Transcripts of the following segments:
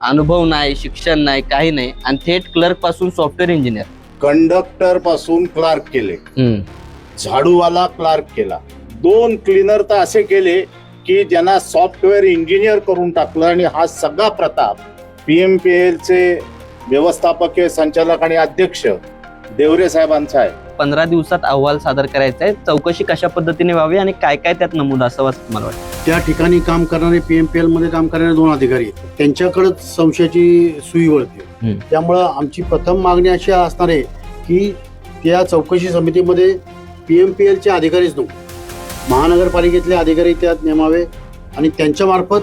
अनुभव नाही शिक्षण नाही काही नाही. आणि थेट क्लर्कपासून सॉफ्टवेअर इंजिनियर कंडक्टरपासून क्लार्क केले. झाडूवाला क्लार्क केला. दोन क्लीनर तर असे केले की ज्यांना सॉफ्टवेअर इंजिनियर करून टाकलं आणि हा सगळा प्रताप पीएमपीएल चे व्यवस्थापकीय संचालक आणि अध्यक्ष देवरे साहेबांचा आहे. पंधरा दिवसात अहवाल सादर करायचा आहे. चौकशी कशा पद्धतीने व्हावी आणि काय काय त्यात नमूद असावं असं मला वाटतं? त्या ठिकाणी काम करणारे पीएमपीएलमध्ये काम करणारे दोन अधिकारी आहेत. त्यांच्याकडेच संशयाची सुई वळते. हम्म. त्यामुळं आमची प्रथम मागणी अशी असणार आहे की त्या चौकशी समितीमध्ये पीएमपीएलचे अधिकारीच नको. महानगरपालिकेतले अधिकारी त्यात नेमावे आणि त्यांच्या मार्फत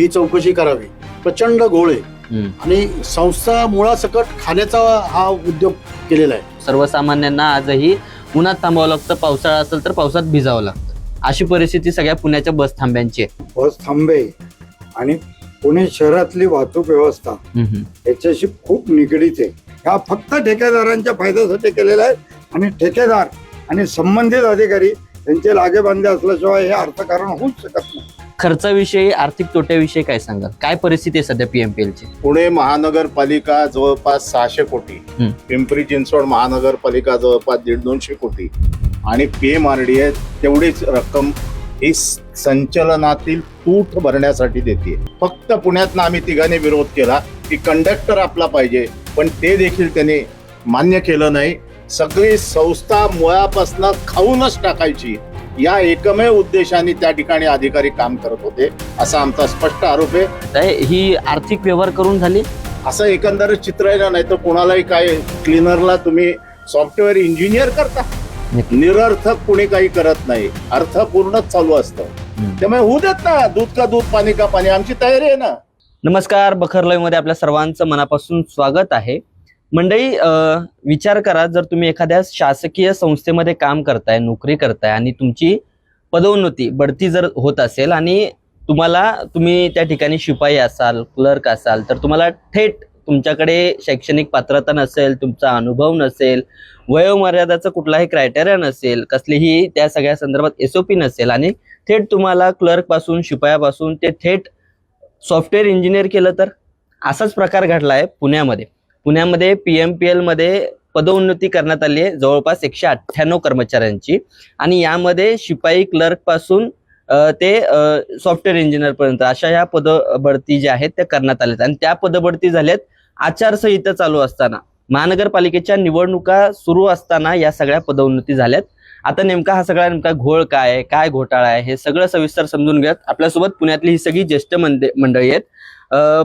ही चौकशी करावी. प्रचंड घोळ आहे. आणि संस्था मुळासकट खाण्याचा हा उद्योग केलेला आहे. सर्वसामान्यांना आजही उन्हात थांबावं लागतं पावसाळा असेल तर पावसात भिजावं लागतं. अशी परिस्थिती सगळ्या पुण्याच्या बस थांब्यांची आहे. बस थांबे आणि पुणे शहरातली वाहतूक व्यवस्था याच्याशी खूप निगडीत आहे. ह्या फक्त ठेकेदारांच्या फायद्यासाठी केलेल्या आहेत आणि ठेकेदार आणि संबंधित अधिकारी यांचे लागेबांधे असल्याशिवाय हे अर्थकारण होऊच शकत नाही. खर्चाविषयी आर्थिक तोट्याविषयी काय सांगाल? काय परिस्थिती आहे सध्या पीएमपीएल ची? पुणे महानगरपालिका जवळपास सहाशे कोटी. पिंपरी चिंचवड महानगरपालिका जवळपास दीड दोनशे कोटी. आणि पीएमआरडीए तेवढीच रक्कम ही स- संचलनातील तूट भरण्यासाठी देते. फक्त पुण्यात आम्ही तिघांनी विरोध केला की कंडक्टर आपला पाहिजे पण ते देखील त्यांनी मान्य केलं नाही. सगळी संस्था मुळापासून खाऊनच टाकायची. या एकमेव उद्देशाने त्या ठिकाणी अधिकारी काम करत होते असा आमचा स्पष्ट आरोप आहे. ही आर्थिक व्यवहार करून झाली? असं एकंदरीत चित्र आहे ना नाही तर कोणालाही काय क्लिनरला तुम्ही सॉफ्टवेअर इंजिनियर करता. निरर्थक कुणी काही करत नाही अर्थपूर्णच चालू असतं. त्यामुळे होऊ देत ना दूध का दूध पाणी का पाणी आमची तयारी आहे ना. नमस्कार बखरलयमध्ये आपल्या सर्वांचं मनापासून स्वागत आहे. मंडळी विचार करा जर तुम्ही एखाद्या शासकीय संस्थेमध्ये काम करताय नोकरी करताय आणि तुमची पदोन्नती बढती जर होत असेल आणि तुम्हाला तुम्ही त्या ठिकाणी शिपाई असाल क्लर्क असाल तर तुम्हाला थेट तुमच्याकडे शैक्षणिक पात्रता नसेल तुमचा अनुभव नसेल वयोमर्यादाचं कुठलाही क्रायटेरिया नसेल कसलीही त्या सगळ्या संदर्भात एसओपी नसेल आणि थेट तुम्हाला क्लर्कपासून शिपायापासून ते थेट सॉफ्टवेअर इंजिनियर केलं तर असाच प्रकार घडला आहे पुण्यामध्ये. पुण्यामध्ये पी एम पी एलमध्ये पदोन्नती करण्यात आली आहे जवळपास एकशे अठ्ठ्याण्णव कर्मचाऱ्यांची. आणि यामध्ये शिपाई क्लर्कपासून ते सॉफ्टवेअर इंजिनियर पर्यंत अशा या पदबढती ज्या आहेत त्या करण्यात आल्यात आणि त्या पदबढती झाल्यात आचारसंहिता चालू असताना. महानगरपालिकेच्या निवडणुका सुरू असताना या सगळ्या पदोन्नती झाल्यात. आता नेमका हा सगळा नेमका घोळ काय आहे काय घोटाळा आहे हे सगळं सविस्तर समजून घेत आपल्यासोबत पुण्यातली ही सगळी ज्येष्ठ मंडळी आहेत.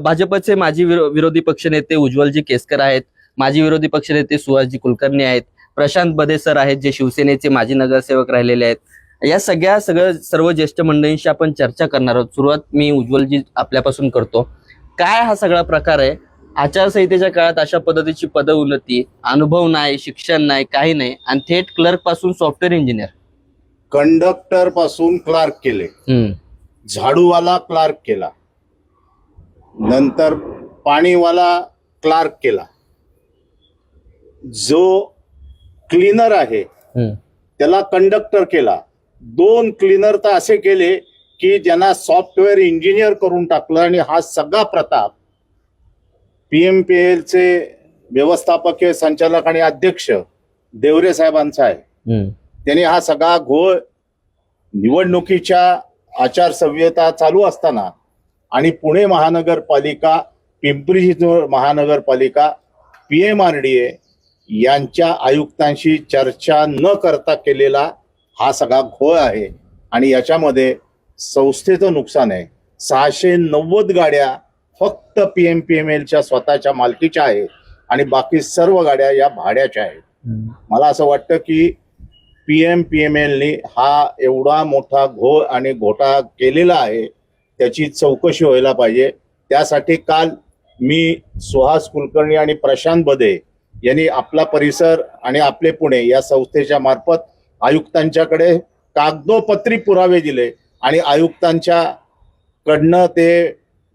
भाजपचे माजी विरो- विरोधी पक्षनेते उज्ज्वलजी केसकर आहेत. माजी विरोधी पक्षनेते सुहासजी कुलकर्णी आहेत. प्रशांत बदे सर आहेत जे शिवसेनेचे माजी नगरसेवक राहिलेले आहेत. या सगळ्या सगळं सर्व ज्येष्ठ मंडळींशी आपण चर्चा करणार आहोत. सुरुवात मी उज्ज्वलजी आपल्यापासून करतो. काय हा सगळा प्रकार आहे? आचारसंहितेच्या काळात अशा पद्धतीची पद उन्नती अनुभव नाही शिक्षण नाही काही नाही. आणि थेट क्लर्कपासून सॉफ्टवेअर इंजिनियर कंडक्टरपासून क्लार्क केले. झाडूवाला क्लार्क केला. नंतर पाणीवाला क्लार्क केला. जो क्लीनर आहे त्याला कंडक्टर केला. दोन क्लीनर तर असे केले की ज्यांना सॉफ्टवेअर इंजिनियर करून टाकलं आणि हा सगळा प्रताप पीएमपीएल चे व्यवस्थापकीय संचालक आणि अध्यक्ष देवरे साहेबांचा आहे. त्यांनी हा सगळा घोळ निवडणुकीच्या आचारसंहिता चालू असताना आणि पुणे महानगरपालिका पिंपरी चिंचवड महानगरपालिका P M R D A यांच्या आयुक्तांशी चर्चा न करता केलेला हा सगळा घोळ आहे. आणि याच्यामध्ये संस्थेचं नुकसान आहे. सहाशे नव्वद गाड्या फक्त पी एम पी एम एलच्या स्वतःच्या मालकीच्या आहेत आणि बाकी सर्व गाड्या या भाड्याच्या आहेत. मला असं वाटतं की पी एम पी एम एलनी हा एवढा मोठा घोळ आणि घोटाळा केलेला आहे त्याची चौकशी व्हायला पाहिजे. त्यासाठी काल मी सुहास कुलकर्णी आणि प्रशांत बदे यांनी आपला परिसर आणि आपले पुणे या संस्थेच्या मार्फत आयुक्तांच्याकडे कागदोपत्री पुरावे दिले आणि आयुक्तांच्या कडनं ते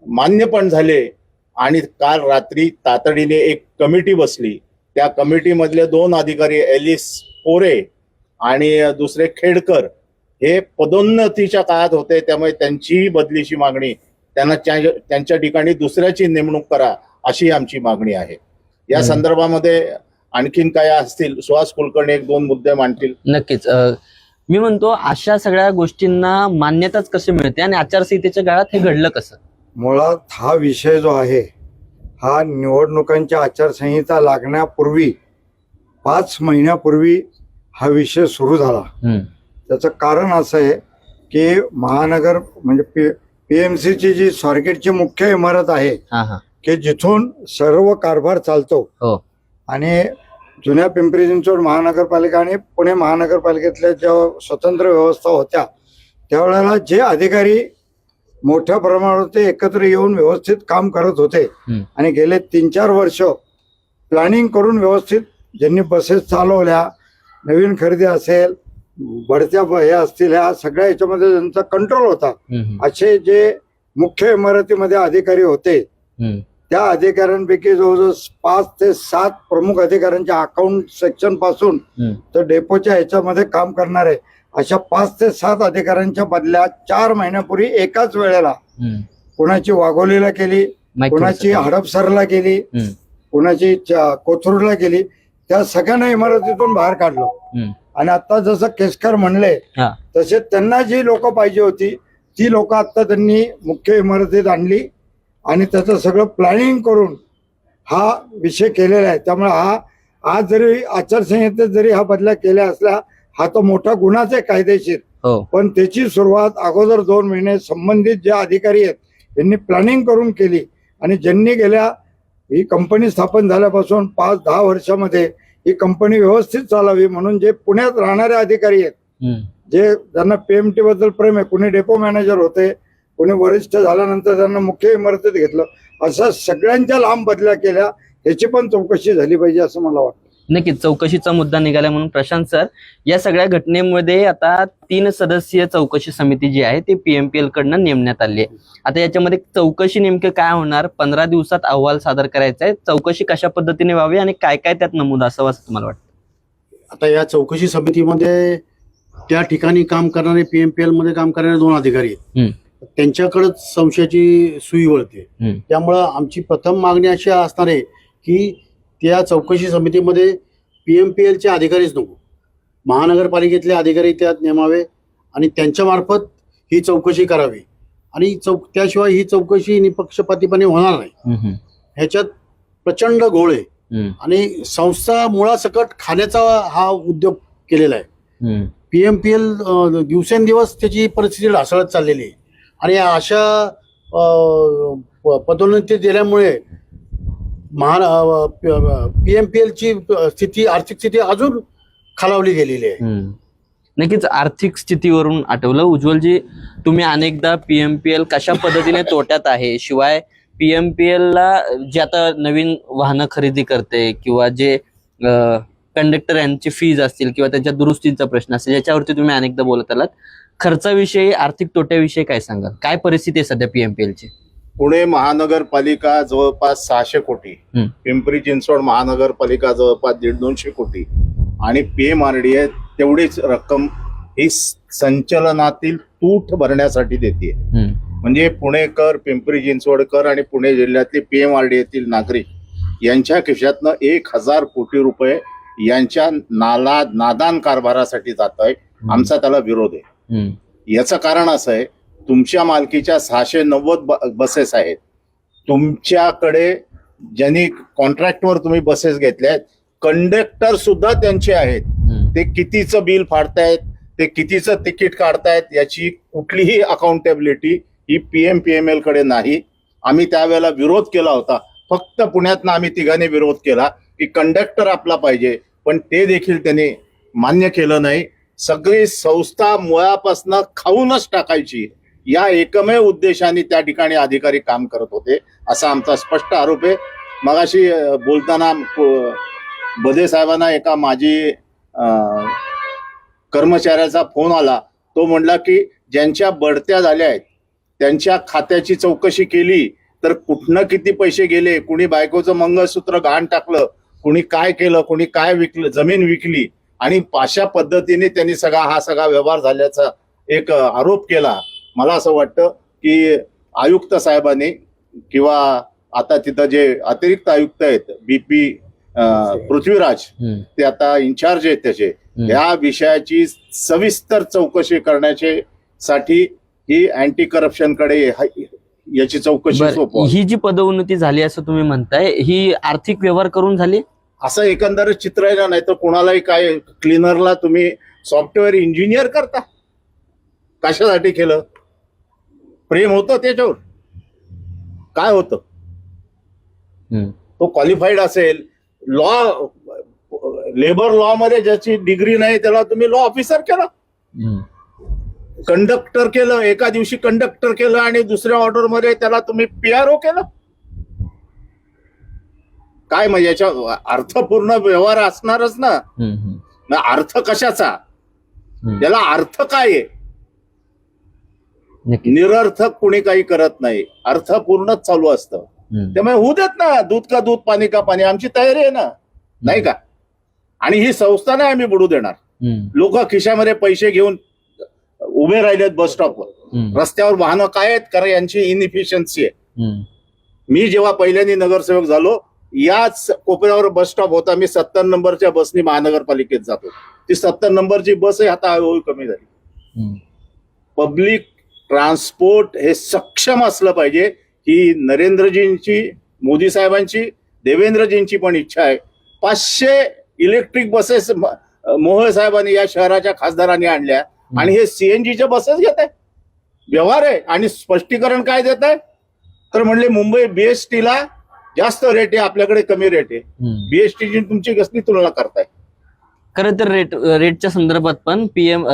मान्य पण झाले आणि काल रात्री तातडीने एक कमिटी बसली. त्या कमिटीमधले दोन अधिकारी एलिस पोरे आणि दुसरे खेडकर हे पदोन्नतीच्या काळात होते त्यामुळे त्यांचीही बदलीची मागणी त्यांना त्या- त्यांच्या ठिकाणी दुसऱ्याची नेमणूक करा अशी आमची मागणी आहे. या. संदर्भामध्ये आणखीन काय असतील? सुहास कुलकर्णी एक दोन मुद्दे मांडतील. नक्कीच. मी म्हणतो अशा सगळ्या गोष्टींना मान्यताच कशी मिळते आणि आचारसंहितेच्या काळात हे घडलं कसं? मुळात हा विषय जो आहे हा निवडणुकांच्या आचारसंहिता लागण्यापूर्वी पाच महिन्यापूर्वी हा विषय सुरू झाला. त्याचं कारण असं आहे की महानगर म्हणजे पी पी एम सीची जी स्वारगेटची मुख्य इमारत आहे की जिथून सर्व कारभार चालतो. हो. आणि जुन्या पिंपरी चिंचवड महानगरपालिका आणि पुणे महानगरपालिकेतल्या ज्या स्वतंत्र व्यवस्था होत्या त्यावेळेला जे अधिकारी मोठ्या प्रमाणावर ते एकत्र येऊन व्यवस्थित काम करत होते. आणि गेले तीन चार वर्ष प्लॅनिंग करून व्यवस्थित ज्यांनी बसेस चालवल्या नवीन खरेदी असेल बढत्या हे असतील ह्या सगळ्या याच्यामध्ये त्यांचा कंट्रोल होता असे जे मुख्य इमारतीमध्ये अधिकारी होते त्या अधिकाऱ्यांपैकी जवळजवळ पाच ते सात प्रमुख अधिकाऱ्यांच्या अकाउंट सेक्शनपासून. तर डेपोच्या ह्याच्यामध्ये काम करणारे अशा पाच ते सात अधिकाऱ्यांच्या बदल्या चार महिन्यापूर्वी एकाच वेळेला. कुणाची वाघोलीला केली कुणाची. हडपसरला केली कुणाची कोथरूडला केली त्या सगळ्यांना इमारतीतून बाहेर काढलं. आणि आता जसं केसकर म्हणले हा. तसे त्यांना जी लोक पाहिजे होती ती लोक आता त्यांनी मुख्य इमारतीत आणली आणि त्याचं सगळं प्लॅनिंग करून हा विषय केलेला आहे. त्यामुळे हा आज जरी आचारसंहितेत जरी हा बदल्या केल्या असल्या हा तो मोठा गुन्हाच आहे कायदेशीर. हो. पण त्याची सुरुवात अगोदर दोन महिने संबंधित जे अधिकारी आहेत त्यांनी प्लॅनिंग करून केली. आणि ज्यांनी गेल्या ही कंपनी स्थापन झाल्यापासून पाच दहा वर्षामध्ये ही कंपनी व्यवस्थित चालावी म्हणून जे पुण्यात राहणारे अधिकारी आहेत जे ज्यांना पीएमटी बद्दल प्रेम आहे कुणी डेपो मॅनेजर होते कुणी वरिष्ठ झाल्यानंतर त्यांना मुख्य इमारतीत घेतलं अशा सगळ्यांच्या लांब बदल्या केल्या याची पण चौकशी झाली पाहिजे असं मला वाटतं. नक्कीच चौकशीचा मुद्दा निघाला म्हणून प्रशांत सर या सगळ्या घटनेमध्ये आता तीन सदस्यीय चौकशी समिती जी आहे ती पीएमपीएल कडनं नेमण्यात आली आहे. आता याच्यामध्ये चौकशी नेमकं काय होणार? पंधरा दिवसात अहवाल सादर करायचा आहे. चौकशी कशा पद्धतीने व्हावी आणि काय काय त्यात नमूद असावं असं तुम्हाला वाटतं? आता या चौकशी समितीमध्ये त्या ठिकाणी काम करणारे पीएमपीएलमध्ये काम करणारे दोन अधिकारी आहेत. त्यांच्याकडेच संशयाची सुई वळते. त्यामुळं आमची प्रथम मागणी अशी असणार आहे की त्या चौकशी समितीमध्ये पीएमपीएलचे अधिकारीच नको. महानगरपालिकेतले अधिकारी त्यात नेमावे आणि त्यांच्या मार्फत ही चौकशी करावी. आणि चौक त्याशिवाय ही चौकशी निपक्षपातीपणे होणार नाही. ह्याच्यात प्रचंड घोळ आणि संस्था मुळासकट खाण्याचा हा उद्योग केलेला आहे. हम्म, पी एम पी एल दिवसेंदिवस त्याची परिस्थिती ढासळत चाललेली आहे. आणि अशा प- पदोन्नती दिल्यामुळे महान पी एम पी एलची स्थिती आर्थिक स्थिती अजून खालावली गेलेली आहे. नक्कीच आर्थिक स्थितीवरून आठवलं. उज्ज्वलजी तुम्ही अनेकदा पीएमपीएल कशा पद्धतीने तोट्यात आहे? शिवाय पीएमपीएल ला जे आता नवीन वाहनं खरेदी करते किंवा जे कंडक्टर यांची फीज असतील किंवा त्यांच्या दुरुस्तीचा प्रश्न असेल याच्यावरती तुम्ही अनेकदा बोलत आलात. खर्चाविषयी आर्थिक तोट्याविषयी काय सांगाल? काय परिस्थिती आहे सध्या पीएमपीएल ची पुणे महानगरपालिका जवळपास सहाशे कोटी हम्म. पिंपरी चिंचवड महानगरपालिका जवळपास दीड दोनशे कोटी आणि पीएमआरडीए तेवढीच रक्कम ही संचलनातील तूट भरण्यासाठी देते हम्म, म्हणजे पुणेकर पिंपरी चिंचवडकर आणि पुणे जिल्ह्यातले पीएमआरडीएतील नागरिक यांच्या खिशातनं एक हजार कोटी रुपये यांच्या नाला नादान कारभारासाठी जात आहे आमचा त्याला विरोध आहे. हम्म, याचं कारण असं आहे तुमच्या मालकीच्या सहाशे नव्वद बसेस आहेत. तुमच्याकडे ज्यांनी कॉन्ट्रॅक्टवर तुम्ही बसेस घेतल्या आहेत कंडक्टर सुद्धा त्यांचे आहेत. ते कितीचं बिल फाडतायत ते कितीचं तिकीट काढतायत याची कुठलीही अकाउंटेबिलिटी ही पीएम पीएमएलकडे नाही. आम्ही त्यावेळेला विरोध केला होता. फक्त पुण्यातनं आम्ही तिघांनी विरोध केला की कंडक्टर आपला पाहिजे. पण ते देखील त्यांनी मान्य केलं नाही. सगळी संस्था मुळापासनं खाऊनच टाकायची. या एकमेव उद्देशाने त्या ठिकाणी अधिकारी काम करत होते असा आमचा स्पष्ट आरोप आहे. मगाशी बोलताना बदे साहेबांना एका माजी कर्मचाऱ्याचा फोन आला. तो म्हणला की ज्यांच्या बढत्या झाल्या आहेत त्यांच्या खात्याची चौकशी केली तर कुठनं किती पैसे गेले कुणी बायकोचं मंगळसूत्र घाण टाकलं कुणी काय केलं कुणी काय विकलं जमीन विकली आणि अशा पद्धतीने त्यांनी सगळा हा सगळा व्यवहार झाल्याचा एक आरोप केला. मला असं वाटतं की आयुक्त साहेबांनी किंवा आता तिथं जे अतिरिक्त आयुक्त आहेत बीपी पृथ्वीराज ते आता इन्चार्ज आहेत त्याचे. या विषयाची सविस्तर चौकशी करण्याचे साठी ही अँटी करप्शनकडे याची चौकशी सोपवा ही जी पदोन्नती झाली असं तुम्ही म्हणताय ही आर्थिक व्यवहार करून झाली? असं एकंदरीत चित्र आहे ना नाही तर कोणालाही काय क्लिनरला तुम्ही सॉफ्टवेअर इंजिनियर करता. कशासाठी केलं? प्रेम होतं त्याच्यावर. काय होतं? तो क्वालिफाईड असेल. लॉ लेबर लॉ मध्ये ज्याची डिग्री नाही त्याला तुम्ही लॉ ऑफिसर केला. कंडक्टर केलं एका दिवशी कंडक्टर केलं आणि दुसऱ्या ऑर्डरमध्ये त्याला तुम्ही पीआरओ केलं. काय म्हणजे याच्या अर्थपूर्ण व्यवहार असणारच ना. अर्थ कशाचा. त्याला अर्थ काय आहे. निरर्थक कुणी काही करत नाही. अर्थपूर्णच चालू असतं. त्यामुळे होऊ देत ना. दूध का दूध पाणी का पाणी. आमची तयारी आहे ना. नाही का? आणि ही संस्था नाही आम्ही बुडू देणार. लोक खिशामध्ये पैसे घेऊन उभे राहिलेत बस स्टॉपवर रस्त्यावर वाहनं काय आहेत? कारण यांची इनइफिशियन्सी आहे. मी जेव्हा पहिल्यांदा नगरसेवक झालो याच कोपऱ्यावर बस स्टॉप होता. मी सत्तर नंबरच्या बसनी महानगरपालिकेत जातो. ती सत्तर नंबरची बस आहे आता हळूहळू कमी झाली. पब्लिक ट्रान्सपोर्ट हे सक्षम असलं पाहिजे. ही नरेंद्रजींची मोदी साहेबांची देवेंद्रजींची पण इच्छा आहे. पाचशे इलेक्ट्रिक बसेस मोहोळ साहेबांनी या शहराच्या खासदारांनी आणल्या. आणि हे सीएनजीच्या बसेस घेत आहे. व्यवहार आहे आणि स्पष्टीकरण काय देत आहे? तर म्हणले मुंबई बीएसटीला जास्त रेट आहे आपल्याकडे कमी रेट आहे. बीएसटीची तुमची कसली तुलना करताय? खरं तर रेट रेटच्या संदर्भात पण पीएम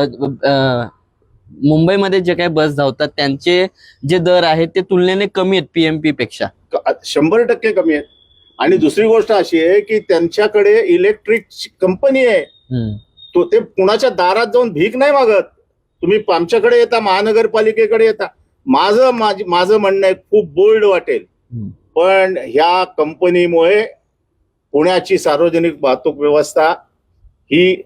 मुंबईमध्ये जे काही बस धावतात त्यांचे जे दर आहेत ते तुलनेने कमी आहेत पीएमपी पेक्षा. शंभर टक्के कमी आहेत. आणि दुसरी गोष्ट अशी आहे की त्यांच्याकडे इलेक्ट्रिक कंपनी आहे. तो ते कुणाच्या दारात जाऊन भीक नाही मागत. तुम्ही आमच्याकडे येता महानगरपालिकेकडे येता. माझं माझ- म्हणणं आहे खूप बोल्ड वाटेल. पण ह्या कंपनीमुळे पुण्याची सार्वजनिक वाहतूक व्यवस्था ही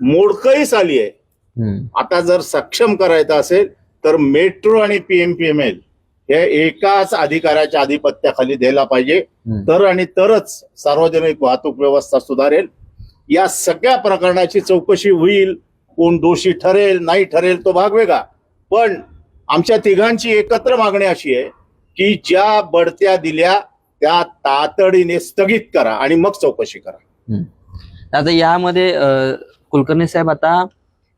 मोडकळीस आली आहे. आता जर सक्षम करायचं असेल तर मेट्रो आणि पीएमपीएमएल हे एकाच अधिकाऱ्याच्या आधिपत्याखाली द्यायला पाहिजे. तर आणि तरच सार्वजनिक वाहतूक व्यवस्था सुधारेल. या सगळ्या प्रकरणाची चौकशी होईल. कोण दोषी ठरेल नाही ठरेल तो भाग वेगळा. पण आमच्या तिघांची एकत्र मागणी अशी आहे की ज्या बढत्या दिल्या त्या तातडीने स्थगित करा आणि मग चौकशी करा. आता यामध्ये कुलकर्णी साहेब आता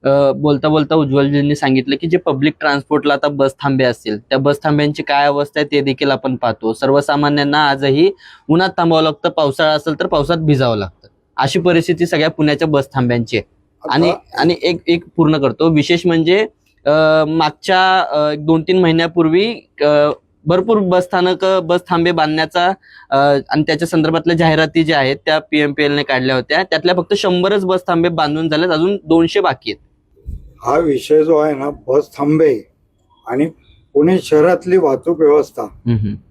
बोलता बोलता उज्ज्वलजींनी सांगितलं की जे पब्लिक ट्रान्सपोर्टला आता बस थांबे असतील त्या बस थांब्यांची काय अवस्था आहे ते देखील आपण पाहतो. सर्वसामान्यांना आजही उन्हात थांबावं लागतं पावसाळा असेल तर पावसात भिजावं लागतं. अशी परिस्थिती सगळ्या पुण्याच्या बस थांब्यांची आहे. आणि आणि एक एक पूर्ण करतो. विशेष म्हणजे मागच्या दोन तीन महिन्यापूर्वी भरपूर बस स्थानक बस थांबे बांधण्याचा आणि त्याच्या संदर्भातल्या जाहिराती ज्या आहेत त्या पीएमपीएल ने काढल्या होत्या. त्यातल्या फक्त शंभरच बस थांबे बांधून झालेत. अजून दोनशे बाकी आहेत. हा विषय जो आहे ना बस थांबे आणि पुणे शहरातली वाहतूक व्यवस्था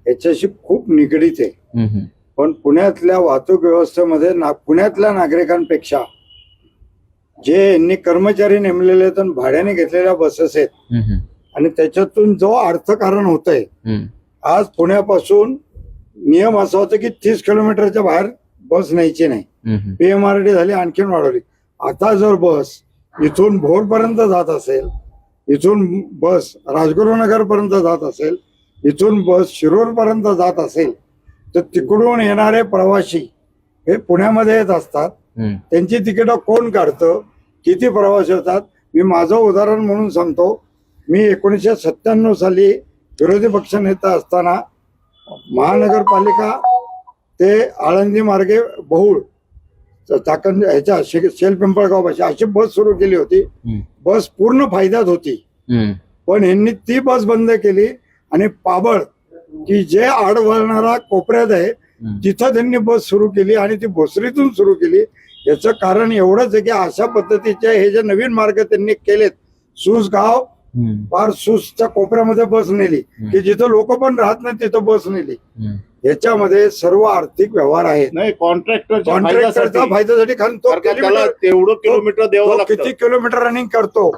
याच्याशी खूप निगडीत आहे. पण पुण्यातल्या वाहतूक व्यवस्थेमध्ये ना पुण्यातल्या नागरिकांपेक्षा जे यांनी कर्मचारी नेमलेले आहेत भाड्याने घेतलेल्या बसेस आहेत आणि त्याच्यातून जो अर्थकारण होत आहे आज पुण्यापासून नियम असा होता की तीस किलोमीटरच्या बाहेर बस न्यायची नाही. पीएमआरडी झाली आणखीन वाढवली. आता जर बस इथून भोरपर्यंत जात असेल इथून बस राजगुरुनगर पर्यंत जात असेल इथून बस शिरूर पर्यंत जात असेल तर तिकडून येणारे प्रवासी हे पुण्यामध्ये येत असतात. त्यांची तिकीटं कोण काढतं? किती प्रवासी होतात? मी माझं उदाहरण म्हणून सांगतो. मी एकोणीसशे सत्त्याण्णव साली विरोधी पक्ष नेता असताना महानगरपालिका ते आळंदी मार्गे बहुळ चाकण ह्याच्या शे- शेल पिंपळगाव भाषा अशी बस सुरू केली होती. हम्म. बस पूर्ण फायद्यात होती. हम्म, पण यांनी ती बस बंद केली आणि पाबळ की जे आड वळणारा कोपऱ्यात आहे हम्म. तिथं त्यांनी बस सुरू केली आणि ती भोसरीतून सुरू केली. याचं कारण एवढंच आहे की अशा पद्धतीचे हे जे नवीन मार्ग त्यांनी केलेत सूस गाव हम्म, फार सूसच्या कोपऱ्यामध्ये बस नेली की जिथं लोक पण राहत नाही तिथं बस नेली. हम्म. याच्यामध्ये सर्व आर्थिक व्यवहार आहेत. नाही कॉन्ट्रॅक्टरच्या कॉन्ट्रॅक्टरचा फायद्यासाठी. कारण तो त्याला तेवढं किलोमीटर द्यावं तो किती किलोमीटर रनिंग करतो.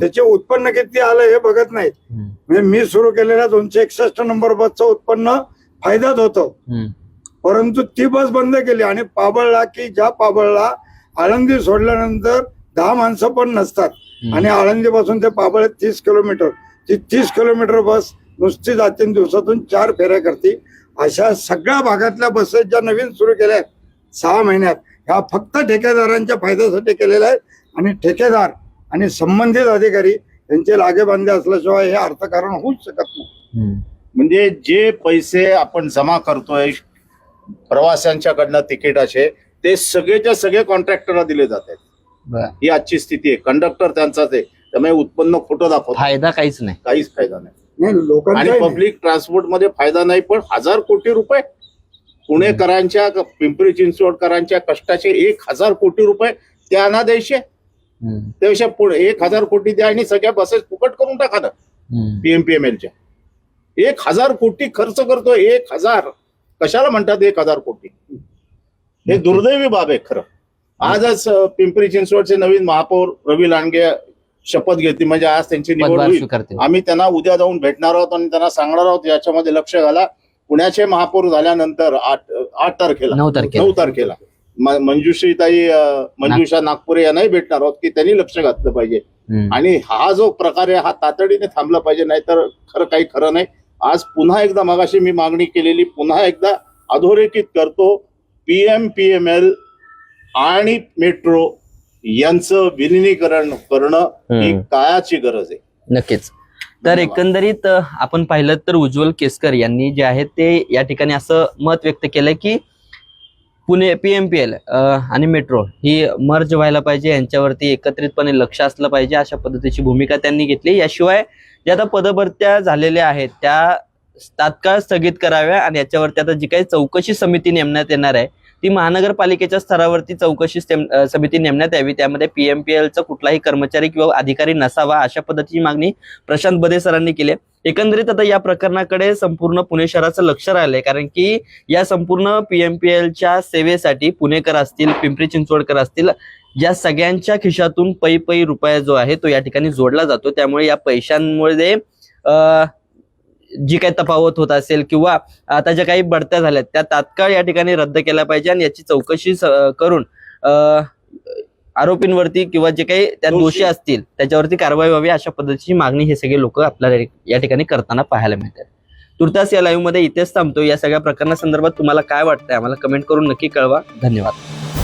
त्याचे उत्पन्न किती आलं हे बघत नाहीत. म्हणजे मी सुरू केलेल्या दोनशे एकसष्ट नंबर बसचं उत्पन्न फायद्यात होतं. परंतु ती बस बंद केली आणि पाबळला की ज्या पाबळला आळंदी सोडल्यानंतर दहा माणसं पण नसतात. आणि आळंदीपासून ते पाबळ तीस किलोमीटर. ती तीस किलोमीटर बस नुसती जाते दिवसातून चार फेऱ्या करते. अशा सगळ्या भागातल्या बसेस ज्या नवीन सुरू केल्या आहेत सहा महिन्यात ह्या फक्त ठेकेदारांच्या फायद्यासाठी केलेल्या आहेत. आणि ठेकेदार आणि संबंधित अधिकारी यांचे लागेबांधे असल्याशिवाय हे अर्थकारण होऊच शकत नाही. म्हणजे जे पैसे आपण जमा करतोय प्रवाशांच्याकडनं तिकिटाचे ते सगळेच्या सगळे कॉन्ट्रॅक्टरला दिले जात आहेत. ही आजची स्थिती आहे. कंडक्टर त्यांचाच आहे. त्यामुळे उत्पन्न खोटं दाखवत. फायदा काहीच नाही. काहीच फायदा नाही. नाही आणि लोकांचा पब्लिक ट्रान्सपोर्टमध्ये फायदा नाही पण हजार कोटी रुपये पुणेकरांच्या पिंपरी चिंचवडकरांच्या कष्टाचे एक हजार कोटी रुपये त्यांना द्यायचे. हम्म. त्यापेक्षा पुढे एक हजार कोटी द्या आणि सगळ्या बसेस फुकट करून टाका ना. हम्म. पीएमपीएमएलच्या एक हजार कोटी खर्च करतो एक हजार. कशाला म्हणतात एक हजार कोटी? हे दुर्दैवी बाब आहे खरं. आजच अं, पिंपरी चिंचवडचे नवीन महापौर रवी लांडगे शपथ घेतली. म्हणजे आज त्यांची निवड पदभार होईल. स्वीकारते आम्ही त्यांना उद्या जाऊन भेटणार आहोत आणि त्यांना सांगणार आहोत याच्यामध्ये लक्ष घाला. पुण्याचे महापौर झाल्यानंतर आठ आठ तारखेला नऊ तारखेला. नऊ तारखेला. म- मंजुश्रीताई अं, मंजुषा नागपुरे यांनाही भेटणार आहोत की त्यांनी लक्ष घातलं पाहिजे. हम्म. आणि हा जो प्रकार आहे हा तातडीने थांबला पाहिजे नाहीतर खरं काही खरं नाही. आज पुन्हा एकदा मगाशी मी मागणी केलेली पुन्हा एकदा अधोरेखित करतो पीएम पीएमएल आणि मेट्रो यांचं विलिनीकरण करणं ही. काळाची गरज आहे. नक्कीच. तर एकंदरीत आपण पाहिलं तर उज्ज्वल केसकर यांनी जे आहे ते या ठिकाणी असं मत व्यक्त केलंय की पुणे पीएमपीएल आणि मेट्रो ही मर्ज व्हायला पाहिजे यांच्यावरती एकत्रितपणे लक्ष असलं पाहिजे अशा पद्धतीची भूमिका त्यांनी घेतली. याशिवाय ज्या आता पदभरत्या झालेल्या आहेत त्या तात्काळ स्थगित कराव्या आणि याच्यावरती आता जी काही चौकशी समिती नेमण्यात येणार आहे ती महानगरपालिकेच्या स्तरावरती चौकशी समिती नेमण्यात यावी त्यामध्ये पीएमपीएलचा कुठलाही कर्मचारी किंवा अधिकारी नसावा अशा पद्धतीची मागणी प्रशांत बदे सरांनी केली आहे. एकंदरीत आता या प्रकरणाकडे संपूर्ण पुणे शहराचं लक्ष राहिलंय कारण की या संपूर्ण पीएमपीएलच्या सेवेसाठी पुणेकर असतील पिंपरी चिंचवडकर असतील या सगळ्यांच्या खिशातून पै पै रुपया जो आहे तो या ठिकाणी जोडला जातो त्यामुळे या पैशांमुळे जी काही तफावत होत असेल किंवा आता ज्या काही बढत्या झाल्यात त्या तात्काळ या ठिकाणी रद्द केल्या पाहिजे आणि याची चौकशी करून आरोपींवरती किंवा जे काही त्या दोषी- दोषी असतील त्याच्यावरती कारवाई व्हावी अशा पद्धतीची मागणी हे सगळे लोक आपल्याला या ठिकाणी करताना पाहायला मिळतात. तुर्तास या लाईव्हमध्ये इथेच थांबतो या सगळ्या प्रकरणासंदर्भात तुम्हाला काय वाटतंय? आम्हाला कमेंट करून नक्की कळवा. धन्यवाद.